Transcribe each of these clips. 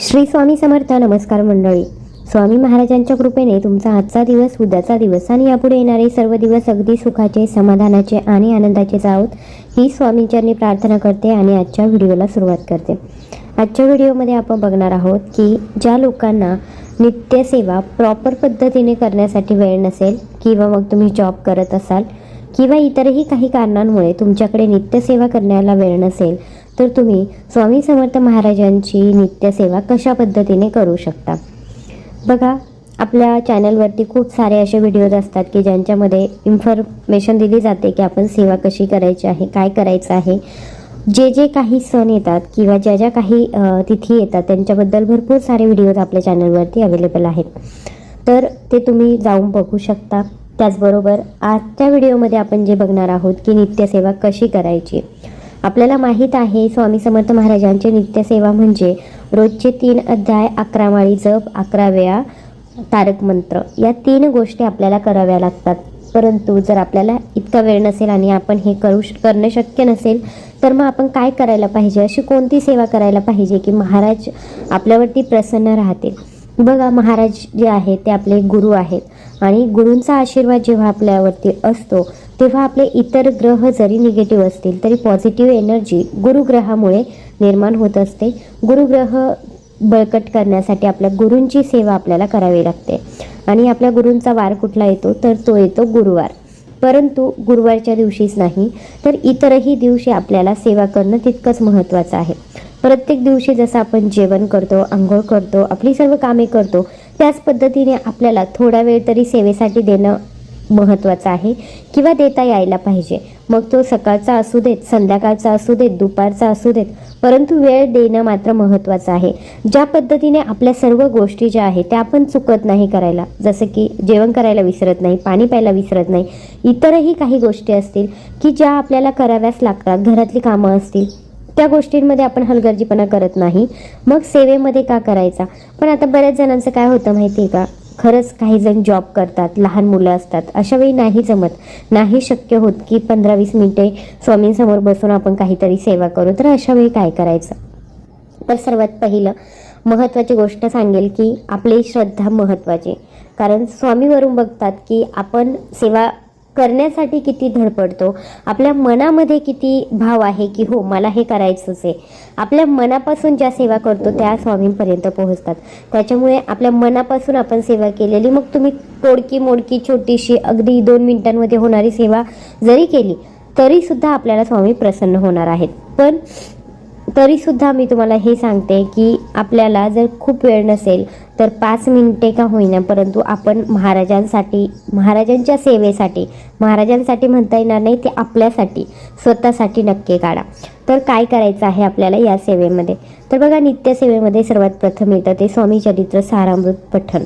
श्री स्वामी समर्थ नमस्कार मंडळी. स्वामी महाराजांच्या कृपेने तुमचा आजचा दिवस उद्याचा दिवस आणि यापुढे येणारे सर्व दिवस अगदी सुखाचे समाधानाचे आणि आनंदाचे जावत ही स्वामींच्यांनी प्रार्थना करते आणि आजच्या व्हिडिओला सुरुवात करते. आजच्या व्हिडिओमध्ये आपण बघणार आहोत की ज्या लोकांना नित्यसेवा प्रॉपर पद्धतीने करण्यासाठी वेळ नसेल किंवा मग तुम्ही जॉब करत असाल किंवा इतरही काही कारणांमुळे तुमच्याकडे नित्यसेवा करण्याला वेळ नसेल तर तुम्ही स्वामी समर्थ महाराजांची नित्यसेवा कशा पद्धतीने करू शकता? बघा आपल्या चॅनलवरती खूप सारे असे व्हिडिओज असतात की ज्यांच्यामध्ये इन्फॉर्मेशन दिली जाते की आपण सेवा कशी करायची आहे काय करायचं आहे. जे जे काही सण येतात किंवा ज्या ज्या काही तिथी येतात त्यांच्याबद्दल भरपूर सारे व्हिडिओज आपल्या चॅनलवरती अवेलेबल आहेत. तर ते तुम्ही जाऊन बघू शकता. त्याचबरोबर आजच्या व्हिडिओमध्ये आपण जे बघणार आहोत की नित्यसेवा कशी करायची. आपल्याला माहीत आहे स्वामी समर्थ महाराजांची नित्यसेवा म्हणजे रोजचे तीन अध्याय अकरा माळी जप अकरा वेळा तारक मंत्र. या तीन गोष्टी आपल्याला कराव्या लागतात. परंतु जर आपल्याला इतका वेळ नसेल आणि आपण हे करू श- करणं शक्य नसेल तर मग आपण काय करायला पाहिजे? अशी कोणती सेवा करायला पाहिजे की महाराज आपल्यावरती प्रसन्न राहतील? बघा महाराज जे आहेत ते आपले गुरु आहेत. आणि गुरूंचा आशीर्वाद जेव्हा आपल्यावरती असतो तेव्हा आपले इतर ग्रह जरी निगेटिव्ह असतील तरी पॉझिटिव्ह एनर्जी गुरुग्रहामुळे निर्माण होत असते. गुरुग्रह बळकट करण्यासाठी आपल्या गुरूंची सेवा आपल्याला करावी लागते. आणि आपल्या गुरूंचा वार कुठला येतो? तर तो येतो गुरुवार. परंतु गुरुवारच्या दिवशीच नाही तर इतरही दिवशी आपल्याला सेवा करणं तितकंच महत्त्वाचं आहे. प्रत्येक दिवशी जसं आपण जेवण करतो आंघोळ करतो आपली सर्व कामे करतो त्याच पद्धतीने आपल्याला थोडा वेळ तरी सेवेसाठी देणं महत्त्वाचं आहे किंवा देता यायला पाहिजे. मग तो सकाळचा असू देत संध्याकाळचा असू देत दुपारचा असू देत परंतु वेळ देणं मात्र महत्त्वाचं आहे. ज्या पद्धतीने आपल्या सर्व गोष्टी ज्या आहेत त्या आपण चुकत नाही करायला. जसं की जेवण करायला विसरत नाही पाणी प्यायला विसरत नाही इतरही काही गोष्टी असतील की ज्या आपल्याला कराव्याच लागतात घरातली कामं असतील. त्या गोष्टींमध्ये आपण हलगर्जीपणा करत नाही. मग सेवेमध्ये का करायचा? पण आता बऱ्याच जणांचं काय होतं माहिती आहे का? खरंच काही जण जॉब करतात लहान मुलं असतात. अशा वेळी नाही जमत. नाही शक्य होत की पंधरा वीस मिनिटे स्वामींसमोर बसून आपण काहीतरी सेवा करू. तर अशा वेळी काय करायचं? तर सर्वात पहिलं महत्त्वाची गोष्ट सांगेल की आपली श्रद्धा महत्त्वाची. कारण स्वामीवरून बघतात की आपण सेवा करण्यासाठी किती धडपडतो आपल्या मनामध्ये किती भाव आहे की हो मला हे करायचंच आहे? आपल्या मनापासून ज्या सेवा करतो त्या स्वामींपर्यंत पोहोचतात. त्याच्यामुळे आपल्या मनापासून आपण सेवा केलेली मग तुम्ही तोडकी मोडकी छोटीशी अगदी दोन मिनिटांमध्ये होणारी सेवा जरी केली तरीसुद्धा आपल्याला स्वामी प्रसन्न होणार आहेत. पण तरीसुद्धा मी तुम्हाला हे सांगते की आपल्याला जर खूप वेळ नसेल तर पाच मिनिटे का होईना परंतु आपण महाराजांसाठी महाराजांच्या सेवेसाठी महाराजांसाठी म्हणता येणार नाही ते आपल्यासाठी स्वतःसाठी नक्की काढा. तर काय करायचं आहे आपल्याला या सेवेमध्ये? तर बघा नित्यसेवेमध्ये सर्वात प्रथम येतं ते स्वामी चरित्र सारामृत पठण.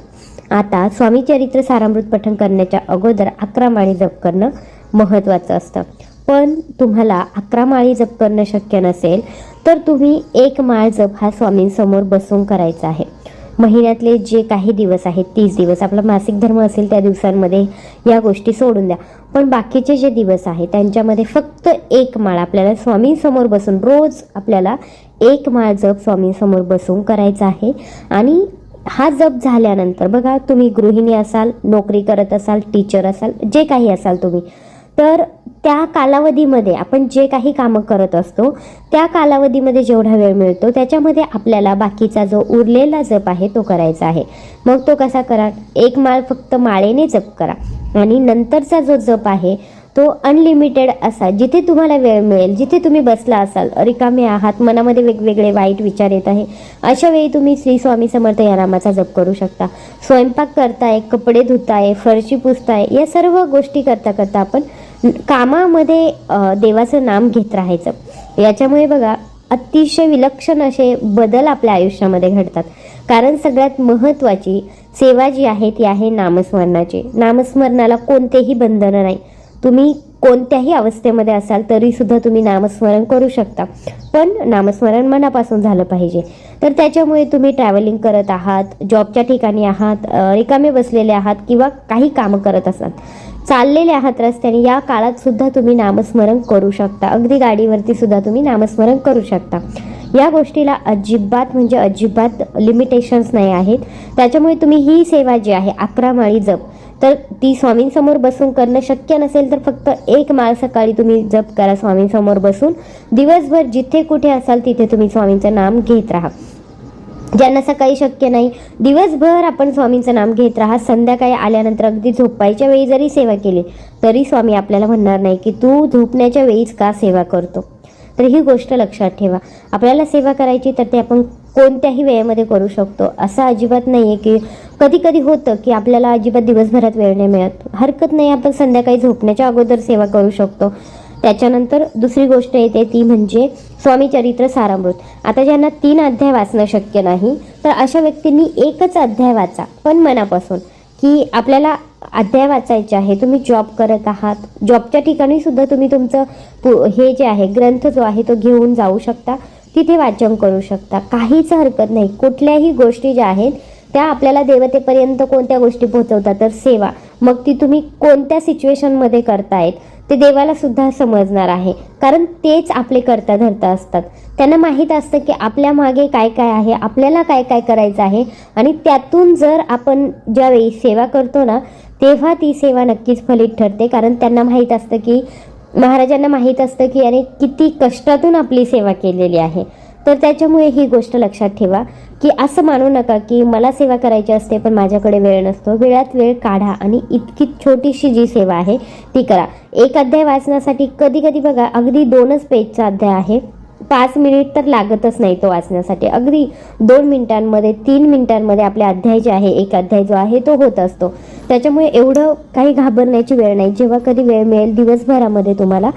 आता स्वामी चरित्र सारामृत पठण करण्याच्या अगोदर अकरा माळी जप करणं महत्त्वाचं असतं. पण तुम्हाला अकरा माळी जप करणं शक्य नसेल तर तुम्ही एक माळ जप हा स्वामींसमोर बसून करायचा आहे. महिन्यातले जे काही दिवस आहेत तीस दिवस आपला मासिक धर्म असेल त्या दिवसांमध्ये या गोष्टी सोडून द्या. पण बाकीचे जे दिवस आहेत त्यांच्यामध्ये फक्त एक माळ आपल्याला स्वामींसमोर बसून रोज आपल्याला एक माळ जप स्वामींसमोर बसून करायचा आहे. आणि हा जप झाल्यानंतर बघा तुम्ही गृहिणी असाल नोकरी करत असाल टीचर असाल जे काही असाल तुम्ही तर त्या कालावधीमध्ये आपण जे काही कामं करत असतो त्या कालावधीमध्ये जेवढा वेळ मिळतो त्याच्यामध्ये आपल्याला बाकीचा जो उरलेला जप आहे तो करायचा आहे. मग तो कसा करा? एक माळ फक्त माळेने जप करा. आणि नंतरचा जो जप आहे तो अनलिमिटेड असा जिथे तुम्हाला वेळ मिळेल जिथे तुम्ही बसला असाल रिकामे आहात मनामध्ये वेगवेगळे वाईट विचार येत आहे अशा वेळी तुम्ही श्री स्वामी समर्थ या नामाचा जप करू शकता. स्वयंपाक करताय कपडे धुताय फरशी पुसताय या सर्व गोष्टी करता करता आपण कामामध्ये देवाचं नाम घेत राहायचं. याच्यामुळे बघा अतिशय विलक्षण असे बदल आपल्या आयुष्यामध्ये घडतात. कारण सगळ्यात महत्त्वाची सेवा जी आहे ती आहे नामस्मरणाची. नामस्मरणाला कोणतेही बंधनं नाही. तुम्ही कोणत्याही अवस्थेमध्ये असाल तरी सुद्धा तुम्ही नामस्मरण करू शकता. पण नामस्मरण मनापासून झालं पाहिजे. तर त्याच्यामुळे तुम्ही ट्रॅव्हलिंग करत आहात जॉबच्या ठिकाणी आहात रिकामे बसलेले आहात किंवा काही कामं करत असाल. चाललेले आहात रस्त्याने या काळात सुद्धा तुम्ही नामस्मरण करू शकता. अगदी गाडीवरती सुद्धा तुम्ही नामस्मरण करू शकता. या गोष्टीला अजिबात म्हणजे अजिबात लिमिटेशन्स नाही आहेत. त्याच्यामुळे तुम्ही ही सेवा जी आहे अकरा माळी जप तर ती स्वामींसमोर बसून करणं शक्य नसेल तर फक्त एक माळ सकाळी तुम्ही जप करा स्वामींसमोर बसून. दिवसभर जिथे कुठे असाल तिथे तुम्ही स्वामींचं नाम घेत राहा. ज्यांना सकाळी शक्य नाही दिवसभर आपण स्वामींचं नाम घेत राहा. संध्याकाळी आल्यानंतर अगदी झोपायच्या वेळी जरी सेवा केली तरी स्वामी आपल्याला म्हणणार नाही की तू झोपण्याच्या वेळीच का सेवा करतो? तर ही गोष्ट लक्षात ठेवा. आपल्याला सेवा करायची तर ते आपण कोणत्याही वेळेमध्ये करू शकतो. असं अजिबात नाही आहे की कधी कधी होतं की आपल्याला अजिबात दिवसभरात वेळ नाही मिळत. हरकत नाही आपण संध्याकाळी झोपण्याच्या अगोदर सेवा करू शकतो. त्याच्यानंतर दुसरी गोष्ट येते ती म्हणजे स्वामी चरित्र सारामृत. आता ज्यांना तीन अध्याय वाचणं शक्य नाही तर अशा व्यक्तींनी एकच अध्याय वाचा पण मनापासून. की आपल्याला अध्याय वाचायचे आहे तुम्ही जॉब करत आहात. जॉबच्या ठिकाणी सुद्धा तुम्ही तुमचं पु- हे जे आहे ग्रंथ जो आहे तो घेऊन जाऊ शकता. तिथे वाचन करू शकता. काहीच हरकत नाही. कुठल्याही गोष्टी ज्या आहेत त्या आपल्याला देवतेपर्यंत कोणत्या गोष्टी पोहोचवतात? तर सेवा. मग ती तुम्ही कोणत्या सिच्युएशनमध्ये करतायत? ते देवाला सुद्धा समजणार आहे. कारण तेच आपले करता धरता असतात. त्यांना माहीत असतं की आपल्या मागे काय काय आहे आपल्याला काय काय करायचं आहे आणि त्यातून जर आपण ज्यावेळी सेवा करतो ना तेव्हा ती सेवा नक्कीच फलित ठरते. कारण त्यांना माहीत असतं की महाराजांना माहीत असतं की याने किती कष्टातून आपली सेवा केलेली आहे. तर त्याच्यामुळे ही गोष्ट लक्षात ठेवा की असं मानू नका की मला सेवा करायची असते पण माझ्याकडे वेळ नसतो. वेळात वेळ काढा आणि इतकी छोटीशी जी सेवा आहे ती करा. एक अध्याय वाचण्यासाठी कधी कधी बघा अगदी दोनच पेजचा अध्याय आहे. पाच मिनिट तर लागतच नाही तो वाचण्यासाठी. अगदी दोन मिनिटांमध्ये तीन मिनिटांमध्ये आपले अध्याय जे आहे एक अध्याय जो आहे तो होत असतो. त्याच्यामुळे एवढं काही घाबरण्याची वेळ नाही. जेव्हा कधी वेळ मिळेल दिवसभरामध्ये तुम्हाला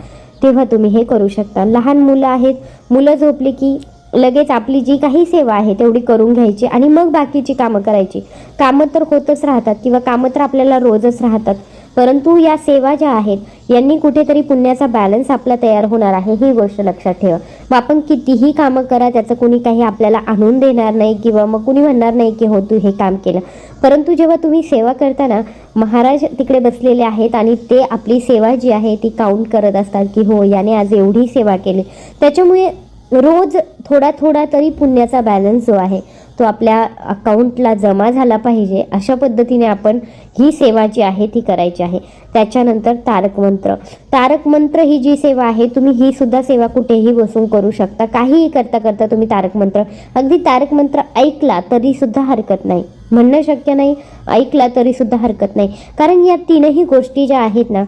तेव्हा तुम्ही हे करू शकता. लहान मुलं आहेत मुलं झोपली की लगेच आपली जी काही सेवा आहे तेवढी करून घ्यायची आणि मग बाकीची कामं करायची. कामं तर होतच राहतात किंवा कामं तर आपल्याला रोजच राहतात. परंतु या सेवा ज्या आहेत यांनी कुठेतरी पुण्याचा बॅलन्स आपला तयार होणार आहे ही गोष्ट लक्षात ठेवा. मग आपण कितीही कामं करा त्याचं कुणी काही आपल्याला आणून देणार नाही किंवा मग कुणी म्हणणार नाही की हो तू हे काम केलं. परंतु जेव्हा तुम्ही सेवा करताना महाराज तिकडे बसलेले आहेत आणि ते आपली सेवा जी आहे ती काउंट करत असतात की हो याने आज एवढी सेवा केली. त्याच्यामुळे रोज थोडा थोडा तरी पुण्याचा बॅलन्स जो आहे तो आपल्या अकाउंटला जमा झाला पाहिजे अशा पद्धतीने आपण ही सेवा जी आहे ती करायची आहे. त्याच्यानंतर तारक मंत्र. तारक मंत्र ही जी सेवा आहे तुम्ही ही सुद्धा सेवा कुठेही बसून करू शकता. काहीही करता करता तुम्ही तारक मंत्र. अगदी तारक मंत्र ऐकला तरी सुद्धा हरकत नाही. म्हणणं शक्य नाही ऐकला तरी सुद्धा हरकत नाही. कारण या तीनही गोष्टी ज्या आहेत ना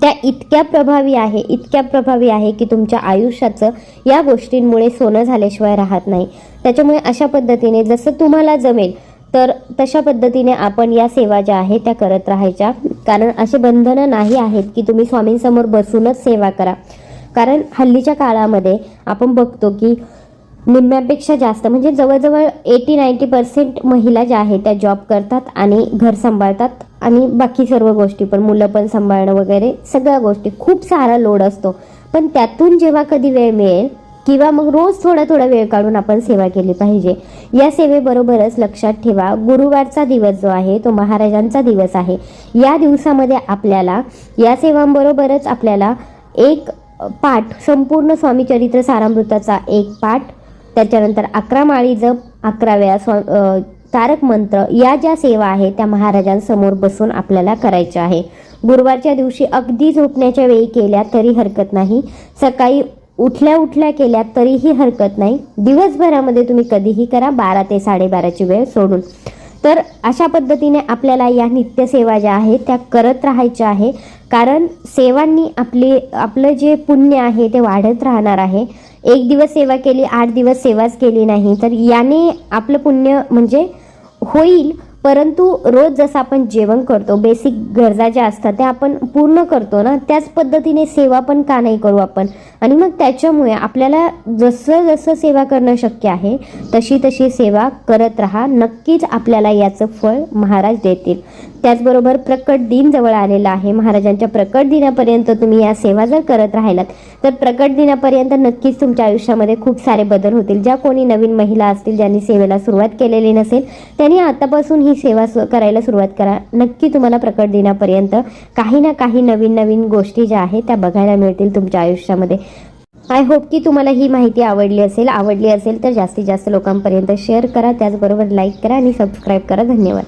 त्या इतक्या प्रभावी आहे इतक्या प्रभावी आहे की तुमच्या आयुष्याचं या गोष्टींमुळे सोनं झाल्याशिवाय राहत नाही. त्याच्यामुळे अशा पद्धतीने जसं तुम्हाला जमेल तर तशा पद्धतीने आपण या सेवा ज्या आहेत त्या करत राहायच्या. कारण असे बंधनं नाही आहेत की तुम्ही स्वामींसमोर बसूनच सेवा करा. कारण हल्लीच्या काळामध्ये आपण बघतो की निम्म्यापेक्षा जास्त. म्हणजे जवळजवळ एटी नाईन्टी पर्सेंट महिला ज्या आहेत त्या जॉब करतात आणि घर सांभाळतात आणि बाकी सर्व गोष्टी पण मुलं पण सांभाळणं वगैरे सगळ्या गोष्टी. खूप सारा लोड असतो. पण त्यातून जेव्हा कधी वेळ मिळेल किंवा मग रोज थोडा थोडा वेळ काढून आपण सेवा केली पाहिजे. या सेवेबरोबरच लक्षात ठेवा गुरुवारचा दिवस जो आहे तो महाराजांचा दिवस आहे. या दिवसामध्ये आपल्याला या सेवांबरोबरच आपल्याला एक पाठ संपूर्ण स्वामी चरित्र सारामृताचा एक पाठ त्याच्यानंतर अकरा माळी जप अकरा वेळा स्वा तारक मंत्र या ज्या सेवा आहेत त्या महाराजांसमोर बसून आपल्याला करायच्या आहे. गुरुवारच्या दिवशी अगदी झोपण्याच्या वेळी केल्या तरी हरकत नाही. सकाळी उठल्या उठल्या केल्या तरीही हरकत नाही. दिवसभरामध्ये तुम्ही कधीही करा बारा ते साडेबाराची वेळ सोडून. तर अशा पद्धतीने आपल्याला या नित्यसेवा ज्या आहेत त्या करत राहायच्या आहे. कारण सेवांनी आपली आपलं जे पुण्य आहे ते वाढत राहणार आहे. एक दिवस सेवा केली आठ दिवस सेवाच केली नाही. तर याने आपलं पुण्य म्हणजे होईल परंतु रोज जसं आपण जेवण करतो बेसिक गरजा ज्या असतात त्या आपण पूर्ण करतो ना त्याच पद्धतीने सेवा पण का नाही करू आपण? आणि मग त्याच्यामुळे आपल्याला जसं जसं सेवा करणं शक्य आहे तशी तशी सेवा करत राहा. नक्कीच आपल्याला याचं फळ महाराज देतील. त्याचबरोबर प्रकट दिन जवळ आलेला आहे. महाराजांच्या प्रकट दिनापर्यंत तुम्ही या सेवा जर करत राहिलात तर प्रकट दिनापर्यंत नक्कीच तुमच्या आयुष्यामध्ये खूप सारे बदल होतील. ज्या कोणी नवीन महिला असतील ज्यांनी सेवेला सुरुवात केलेली नसेल त्यांनी आतापासून ही सेवा करायला सुरुवात करा. नक्की तुम्हाला प्रकट दिनापर्यंत काही ना काही नवीन नवीन गोष्टी ज्या आहेत त्या बघायला मिळतील तुमच्या आयुष्यामध्ये. आय होप की तुम्हाला ही माहिती आवडली असेल आवडली असेल तर जास्तीत जास्त लोकांपर्यंत शेअर करा. त्याचबरोबर लाईक करा आणि सबस्क्राईब करा. धन्यवाद.